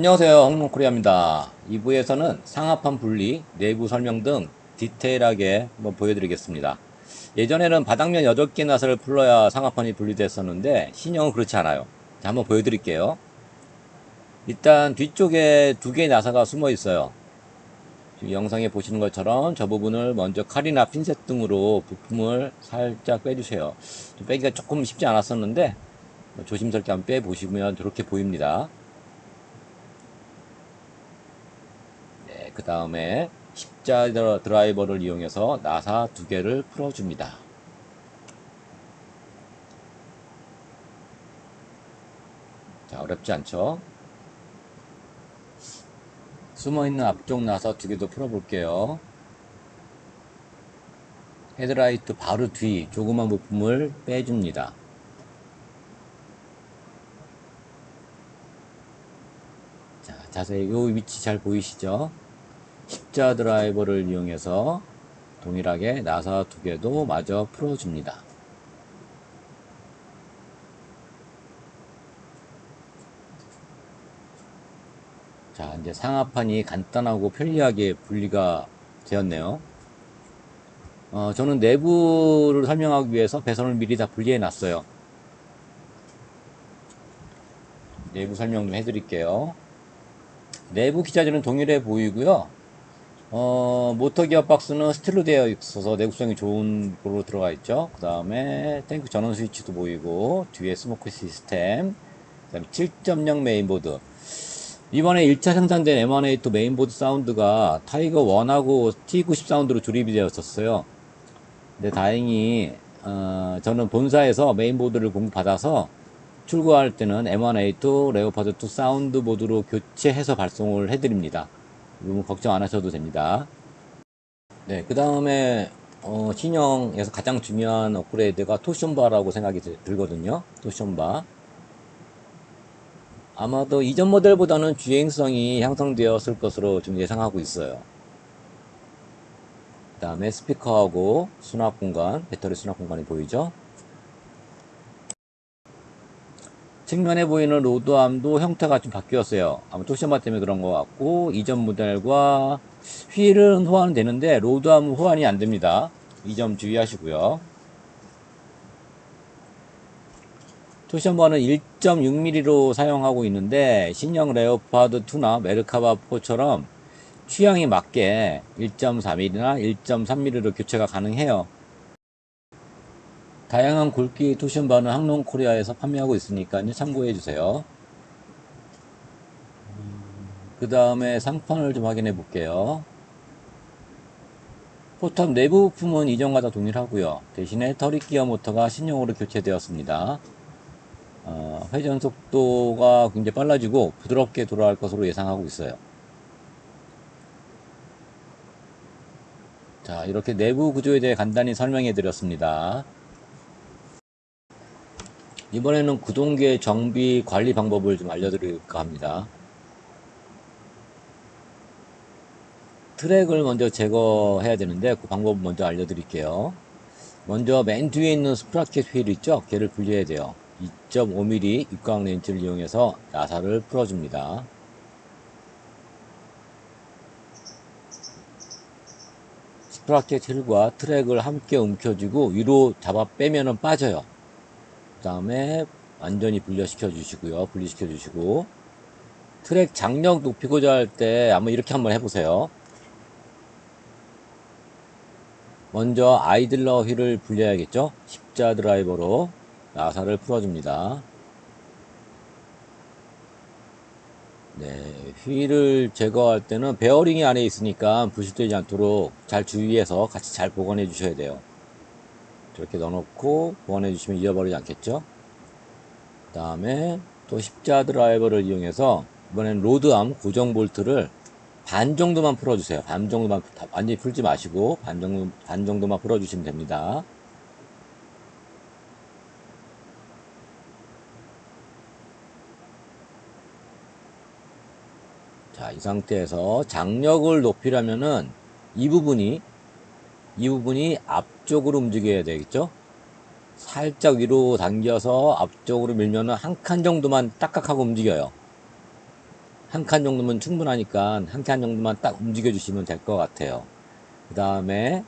안녕하세요. 홍롱코리아입니다. 2부에서는 상하판 분리, 내부 설명 등 디테일하게 한번 보여드리겠습니다. 예전에는 바닥면 8개 나사를 풀러야 상하판이 분리됐었는데 신형은 그렇지 않아요. 자, 한번 보여드릴게요. 일단 뒤쪽에 두 개의 나사가 숨어 있어요. 지금 영상에 보시는 것처럼 저 부분을 먼저 칼이나 핀셋 등으로 부품을 살짝 빼주세요. 좀 빼기가 조금 쉽지 않았었는데 조심스럽게 한번 빼보시면 저렇게 보입니다 네, 그 다음에 십자 드라이버를 이용해서 나사 두 개를 풀어줍니다. 자, 어렵지 않죠? 숨어있는 앞쪽 나사 두 개도 풀어볼게요. 헤드라이트 바로 뒤 조그만 부품을 빼줍니다. 자, 자세히 이 위치 잘 보이시죠? 십자 드라이버를 이용해서 동일하게 나사 두 개도 마저 풀어줍니다. 자, 이제 상하판이 간단하고 편리하게 분리가 되었네요. 어, 저는 내부를 설명하기 위해서 배선을 미리 다 분리해 놨어요. 내부 설명 좀 해드릴게요. 내부 기자재는 동일해 보이고요. 어, 모터 기어 박스는 스틸로 되어 있어서 내구성이 좋은 걸로 들어가 있죠. 그 다음에 탱크 전원 스위치도 보이고, 뒤에 스모크 시스템, 그 다음에 7.0 메인보드. 이번에 1차 생산된 M1A2 메인보드 사운드가 타이거 1하고 T90 사운드로 조립이 되었었어요. 근데 다행히, 어, 저는 본사에서 메인보드를 공급받아서 출고할 때는 M1A2 레오파드 2 사운드 모드로 교체해서 발송을 해드립니다. 너무 걱정 안 하셔도 됩니다. 네, 그 다음에 어, 신형에서 가장 중요한 업그레이드가 토션바라고 생각이 들거든요. 토션바. 아마도 이전 모델보다는 주행성이 향상되었을 것으로 좀 예상하고 있어요. 그 다음에 스피커하고 수납 공간, 배터리 수납 공간이 보이죠? 측면에 보이는 로드암도 형태가 좀 바뀌었어요. 아마 토션바 때문에 그런 것 같고 이전 모델과 휠은 호환 되는데 로드암은 호환이 안 됩니다. 이 점 주의하시고요. 토션바는 1.6mm로 사용하고 있는데 신형 레오파드 2나 메르카바 4처럼 취향에 맞게 1.4mm나 1.3mm로 교체가 가능해요. 다양한 굵기 토션바는 항롱 코리아에서 판매하고 있으니까 참고해 주세요. 그 다음에 상판을 좀 확인해 볼게요. 포탑 내부 부품은 이전과 다 동일하고요. 대신에 터리 기어 모터가 신형으로 교체되었습니다. 어, 회전 속도가 굉장히 빨라지고 부드럽게 돌아갈 것으로 예상하고 있어요. 자, 이렇게 내부 구조에 대해 간단히 설명해 드렸습니다. 이번에는 구동계 정비 관리 방법을 좀 알려드릴까 합니다. 트랙을 먼저 제거해야 되는데 그 방법 먼저 알려드릴게요. 먼저 맨 뒤에 있는 스프라켓 휠 있죠? 걔를 분리해야 돼요. 2.5mm 육각 렌치를 이용해서 나사를 풀어줍니다. 스프라켓 휠과 트랙을 함께 움켜쥐고 위로 잡아 빼면 빠져요. 그 다음에 완전히 분리시켜 주시고요. 분리시켜 주시고 트랙 장력 높이고자 할 때 한번 이렇게 한번 해보세요. 먼저 아이들러 휠을 분리해야겠죠. 십자 드라이버로 나사를 풀어줍니다. 네, 휠을 제거할 때는 베어링이 안에 있으니까 부식되지 않도록 잘 주의해서 같이 잘 보관해 주셔야 돼요. 이렇게 넣어놓고 보완해 주시면 잃어버리지 않겠죠? 그 다음에 또 십자 드라이버를 이용해서 이번엔 로드암 고정 볼트를 반 정도만 풀어주세요. 반 정도만 완전히 풀지 마시고 반 정도 반 정도만 풀어주시면 됩니다. 자, 이 상태에서 장력을 높이려면은 이 부분이 이 부분이 앞 쪽으로 움직여야 되겠죠 살짝 위로 당겨서 앞쪽으로 밀면은 한 칸 정도만 딱딱하고 움직여요 한 칸 정도면 충분하니까 한 칸 정도만 딱 움직여 주시면 될 것 같아요. 그 다음에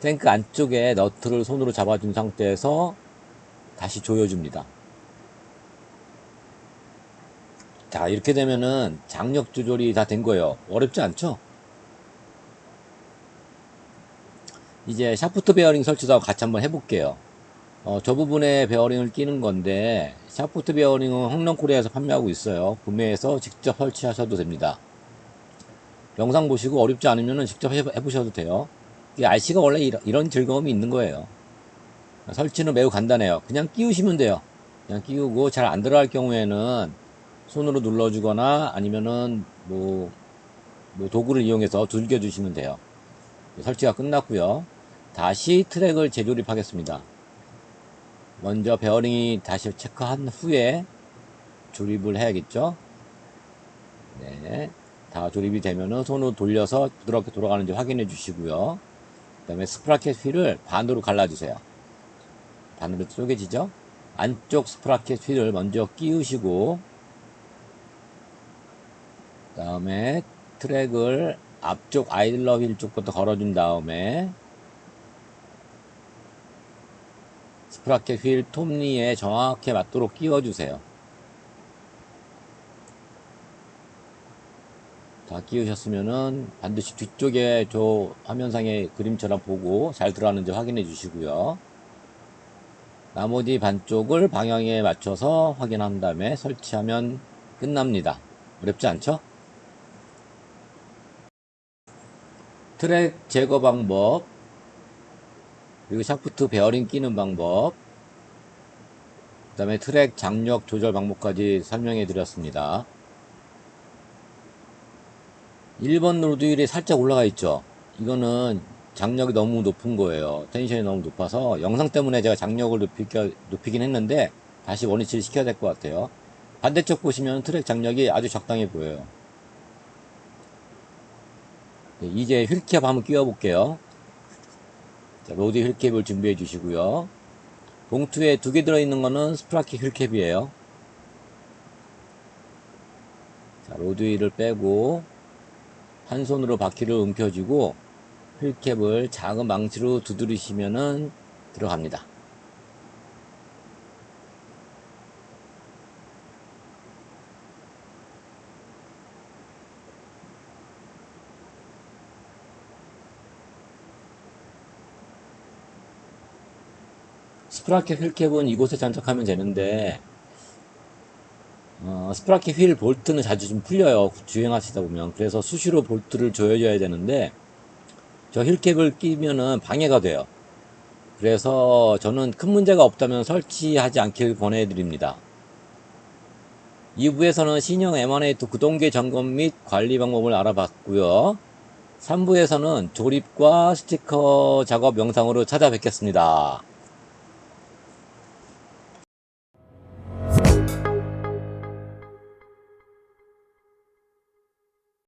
탱크 안쪽에 너트를 손으로 잡아준 상태에서 다시 조여줍니다. 자, 이렇게 되면은 장력 조절이 다 된 거예요. 어렵지 않죠? 이제 샤프트 베어링 설치도 같이 한번 해볼게요. 어, 저 부분에 베어링을 끼는 건데 샤프트 베어링은 홍렁코리아에서 판매하고 있어요. 구매해서 직접 설치하셔도 됩니다. 영상 보시고 어렵지 않으면 직접 해, 해보셔도 돼요. 이 RC가 원래 이런, 이런 즐거움이 있는 거예요. 설치는 매우 간단해요. 그냥 끼우시면 돼요. 그냥 끼우고 잘 안 들어갈 경우에는 손으로 눌러주거나 아니면은 뭐, 뭐 도구를 이용해서 둘겨 주시면 돼요. 설치가 끝났고요. 다시 트랙을 재조립하겠습니다. 먼저 베어링이 다시 체크한 후에 조립을 해야겠죠. 네. 다 조립이 되면은 손으로 돌려서 부드럽게 돌아가는지 확인해 주시고요. 그 다음에 스프라켓 휠을 반으로 갈라주세요. 반으로 쪼개지죠? 안쪽 스프라켓 휠을 먼저 끼우시고, 그 다음에 트랙을 앞쪽 아이들러 휠 쪽부터 걸어준 다음에, 스프라켓 휠 톱니에 정확히 맞도록 끼워주세요. 다 끼우셨으면은 반드시 뒤쪽에 저 화면상의 그림처럼 보고 잘 들어가는지 확인해 주시고요. 나머지 반쪽을 방향에 맞춰서 확인한 다음에 설치하면 끝납니다. 어렵지 않죠? 트랙 제거 방법 그리고 샤프트 베어링 끼는 방법 그 다음에 트랙 장력 조절 방법까지 설명해 드렸습니다. 1번 로드 휠이 살짝 올라가 있죠. 이거는 장력이 너무 높은 거예요. 텐션이 너무 높아서 영상 때문에 제가 장력을 높이, 높이긴 했는데 다시 원위치를 시켜야 될 것 같아요. 반대쪽 보시면 트랙 장력이 아주 적당해 보여요. 네, 이제 휠캡 한번 끼워 볼게요. 자, 로드 휠캡을 준비해 주시고요. 봉투에 두 개 들어있는 거는 스프라켓 휠캡이에요. 자, 로드 휠을 빼고 한 손으로 바퀴를 움켜쥐고 휠캡을 작은 망치로 두드리시면은 들어갑니다. 스프라켓 휠캡은 이곳에 장착하면 되는데 어, 스프라켓 휠 볼트는 자주 좀 풀려요. 주행하시다 보면. 그래서 수시로 볼트를 조여줘야 되는데, 저 휠캡을 끼면은 방해가 돼요. 그래서 저는 큰 문제가 없다면 설치하지 않길 권해드립니다. 2부에서는 신형 M1A2 구동계 점검 및 관리 방법을 알아봤고요. 3부에서는 조립과 스티커 작업 영상으로 찾아뵙겠습니다.